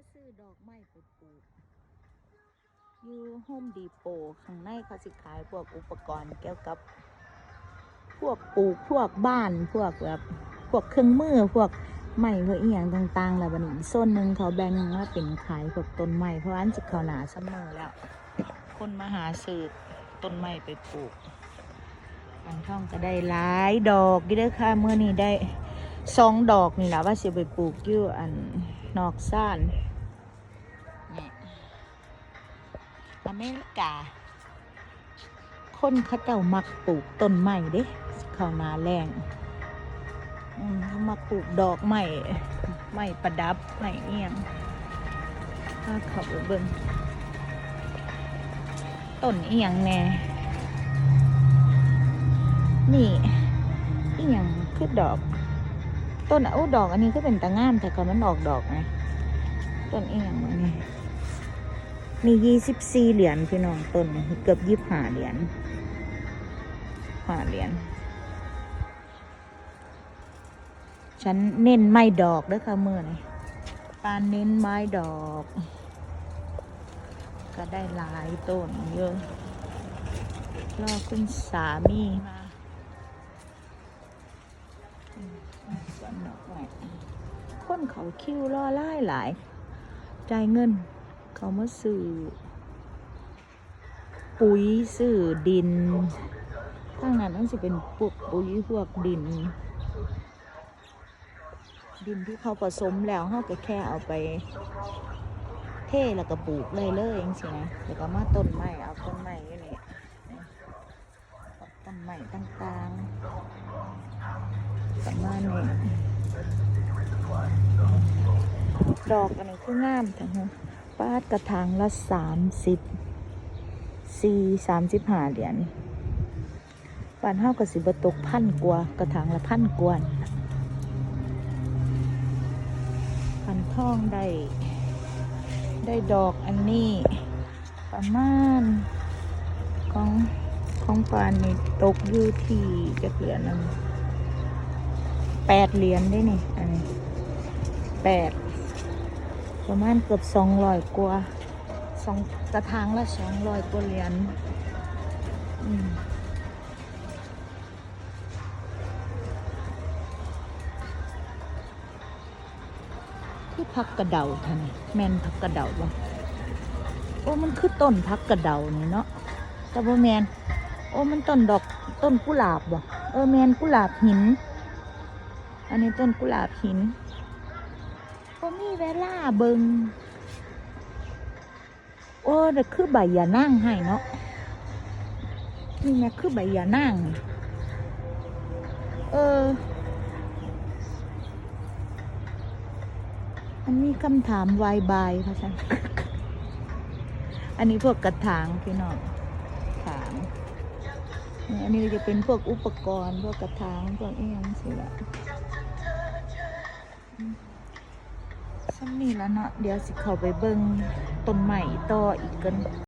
มาซื้อดอกไม้ไปปลูกอยู่โฮมดีโปข้างในเขาสิขายพวกอุปกรณ์เกี่ยวกับ พวกปลูกพวกบ้านพวกแบบพวกเครื่องมือพวกไม้พวกอีหยังต่างๆแล้วบัดนี้อีกโซนหนึ่งเขาแบ่งว่าเป็นขายพวกต้นไม้เพราะอันสิเขาหนาซัมอแล้ว คนมาหาซื้อต้นไม้ไปปลูกอันท่องก็ได้หลายดอกอยู่เด้อค่ะเมื่อนี้ได้สองดอกนี่แหละว่าเสิไปปลูกอยู่อันนอกซ่าน อเมริกา คนเขาเจ้ามักปลูกต้นไม้เด้เข้าหนาแรงมเขามักปลูกดอกไม้ไม้ประดับไม้เอียงถ้าเขาเบิ่งต้นเอียงแน่ นี่เอียงคือดอก ต้นอู้ดอกอันนี้ก็เป็นตะงามแต่ก่อนมันออกดอกไงต้นเอียงวะนี่ มียี่สิบสี่เหรียญพี่น้องต้นเกือบยี่ห้าเหรียญห้าเหรียญฉันเน้นไม้ดอกด้วยค่ะเมื่อนี่ปานเน้นไม้ดอก ก็ได้หลายต้นเยอะรอคุณสามีมาสวนดอกไม้คนเขาคิวรอไล่หลาย จ่ายเงิน เขามาซื้อปุ๋ยซื้อดินข้างนั้นนั่นจะเป็นพวกปุ๋ยพวกดิน ดินที่เขาผสมแล้วเขาก็แค่เอาไป เทแล้วก็ปลูกเลยเลยเองสินะแล้วก็มาต้นไม้เอาต้นไม้อยู่นี่ต้นไม้ต่างๆประมาณนี้ดอกอันนี้คืองามทั้งนั้น ปาดกระถางละสามสิบสี่สามสิบห้าเหรียญบ้านเฮาก็สิบตกพันกว่ากระถางละพันกว่านี่ล่ะพันทองได้ ได้ดอกอันนี้ ประมาณของของปานนี่ตกอยู่ที่จะเหรียญนึงแปดเหรียญได้นี่อันนี้แปด ประมาณเกือบสองร้อยกว่าสองกระถางละสองร้อยกว่าเหรียญที่พักกระเดาท่านแมนพักกระเดาบ่โอ้มันคือต้นพักกระเดานี่เนาะแต่บ่แมนโอ้มันต้นดอกต้นกุหลาบบ่เออแมนกุหลาบหิน อันนี้ต้นกุหลาบหิน ก็มีเวลาเบิงโอ้เด็กคือใบยานั่งให้เนาะนี่แม่คือใบยานั่งเออ อันนี้คำถามวายบายค่ะฉันอันนี้พวกกระถางพี่น้องถางนี่อันนี้จะเป็นพวกอุปกรณ์ พวกกระถางพวกเอียงสิละอืม ซ้ำนี่แล้วเนาะเดี๋ยวสิเข้าไปเบิ่งต้นใหม่ต่ออีกกัน